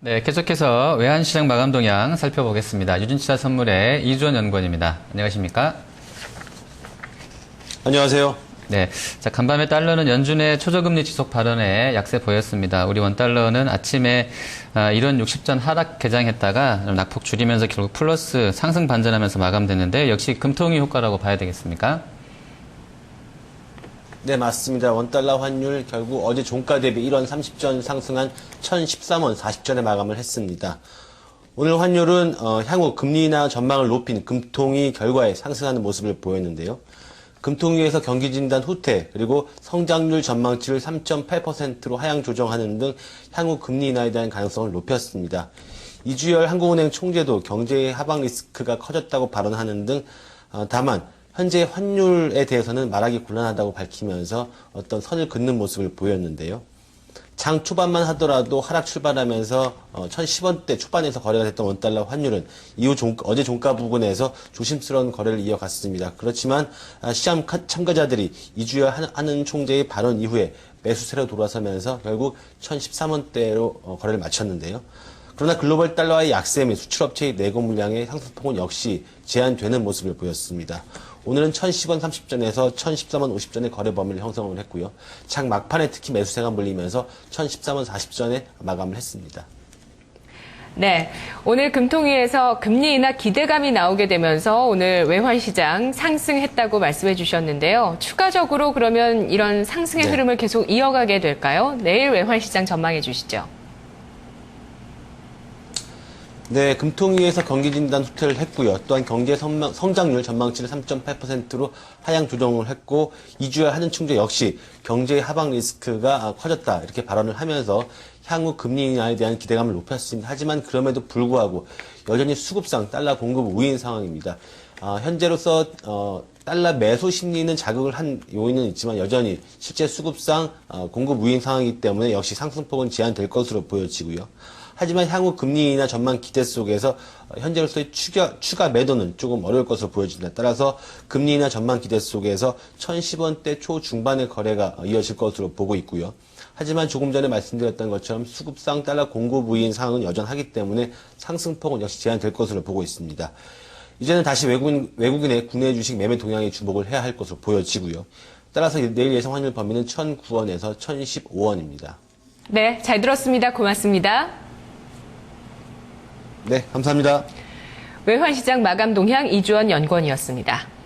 네, 계속해서 외환시장 마감 동향 살펴보겠습니다. 유진치사 선물의 이주원 연구원입니다. 안녕하십니까? 안녕하세요. 네, 자 간밤에 달러는 연준의 초저금리 지속 발언에 약세 보였습니다. 우리 원 달러는 아침에 아, 1원 60전 하락 개장했다가 좀 낙폭 줄이면서 결국 플러스 상승 반전하면서 마감됐는데 역시 금통위 효과라고 봐야 되겠습니까? 네, 맞습니다. 원달러 환율 결국 어제 종가 대비 1원 30전 상승한 1013원 40전에 마감을 했습니다. 오늘 환율은 어, 향후 금리나 전망을 높인 금통위 결과에 상승하는 모습을 보였는데요. 금통위에서 경기진단 후퇴 그리고 성장률 전망치를 3.8%로 하향 조정하는 등 향후 금리 인하에 대한 가능성을 높였습니다. 이주열 한국은행 총재도 경제의 하방 리스크가 커졌다고 발언하는 등 어, 다만 현재 환율에 대해서는 말하기 곤란하다고 밝히면서 어떤 선을 긋는 모습을 보였는데요. 장 초반만 하더라도 하락 출발하면서 어, 1010원대 초반에서 거래가 됐던 원달러 환율은 이후 종- 어제 종가 부근에서 조심스러운 거래를 이어갔습니다. 그렇지만 아, 시장 카- 참가자들이 이주열 한- 하는 총재의 발언 이후에 매수세로 돌아서면서 결국 1013원대로 어, 거래를 마쳤는데요. 그러나 글로벌 달러의 약세 및 수출업체의 내고 물량의 상승폭은 역시 제한되는 모습을 보였습니다. 오늘은 1010원 30전에서 1013원 50전의 거래 범위를 형성을 했고요. 장 막판에 특히 매수세가 몰리면서 1013원 40전에 마감을 했습니다. 네. 오늘 금통위에서 금리 인하 기대감이 나오게 되면서 오늘 외환 시장 상승했다고 말씀해 주셨는데요. 추가적으로 그러면 이런 상승의 네. 흐름을 계속 이어가게 될까요? 내일 외환 시장 전망해 주시죠. 네, 금통위에서 경기진단 후퇴를 했고요. 또한 경제 성장- 성장률 전망치를 3.8%로 하향 조정을 했고 이주열 하는 충재 역시 경제의 하방 리스크가 아, 커졌다 이렇게 발언을 하면서 향후 금리 인하에 대한 기대감을 높였습니다. 하지만 그럼에도 불구하고 여전히 수급상 달러 공급 우인 상황입니다. 아, 현재로서 어, 달러 매수 심리는 자극을 한 요인은 있지만 여전히 실제 수급상 어, 공급 우인 상황이기 때문에 역시 상승폭은 제한될 것으로 보여지고요. 하지만 향후 금리 인하 전망 기대 속에서 어, 현재로서의 추가, 추가 매도는 조금 어려울 것으로 보여진다. 따라서 금리 인하 전망 기대 속에서 1010원대 초중반의 거래가 어, 이어질 것으로 보고 있고요. 하지만 조금 전에 말씀드렸던 것처럼 수급상 달러 공급 우인 상황은 여전하기 때문에 상승폭은 역시 제한될 것으로 보고 있습니다. 이제는 다시 외국인, 외국인의 국내 주식 매매 동향에 주목을 해야 할 것으로 보여지고요. 따라서 내일 예상 환율 범위는 1009원에서 1015원입니다. 네. 잘 들었습니다. 고맙습니다. 네, 감사합니다. 외환 시장 마감 동향 이주원 연구원이었습니다.